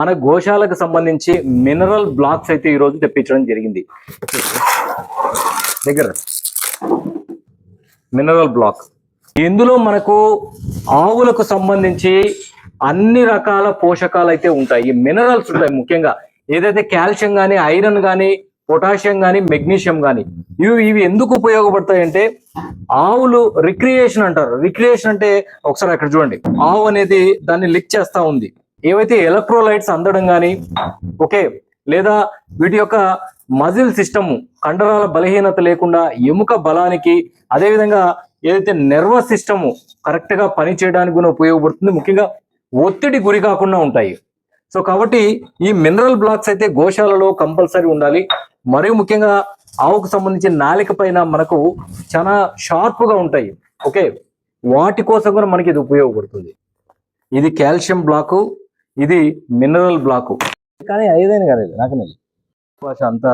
మన గోశాలకు సంబంధించి మినరల్ బ్లాక్స్ అయితే ఈ రోజు తెప్పించడం జరిగింది. దగ్గర. Mineral block. ఇందులో మనకు ఆవులకు సంబంధించి అన్ని రకాల పోషకాలు అయితే ఉంటాయి. ఈ మినరల్స్ ఉంటాయి ముఖ్యంగా. ఏదైతే కాల్షియం కానీ ఐరన్ కానీ పొటాషియం కానీ మెగ్నీషియం కానీ ఇవి ఇవి ఎందుకు ఉపయోగపడతాయి అంటే ఆవులు రిక్రియేషన్ అంటారు. రిక్రియేషన్ అంటే ఒకసారి అక్కడ చూడండి. ఆవు అనేది దాన్ని లిక్ చేస్తా ఉంది. ఏవైతే ఎలక్ట్రోలైట్స్ అందడం కానీ ఓకే లేదా వీటి యొక్క మజిల్ సిస్టమ్ కండరాల బలహీనత లేకుండా ఎముక బలానికి అదేవిధంగా ఏదైతే నెర్వస్ సిస్టమ్ కరెక్ట్గా పనిచేయడానికి కూడా ఉపయోగపడుతుంది. ముఖ్యంగా ఒత్తిడి గురి కాకుండా ఉంటాయి. సో కాబట్టి ఈ మినరల్ బ్లాక్స్ అయితే గోశాలలో కంపల్సరీ ఉండాలి. మరియు ముఖ్యంగా ఆవుకు సంబంధించిన నాలిక పైన మనకు చాలా షార్ప్గా ఉంటాయి. ఓకే వాటి కోసం కూడా మనకి ఇది ఉపయోగపడుతుంది. ఇది కాల్షియం బ్లాకు ఇది మినరల్ బ్లాకు కానీ ఐదైన కానీ నాకు భాష అంతా.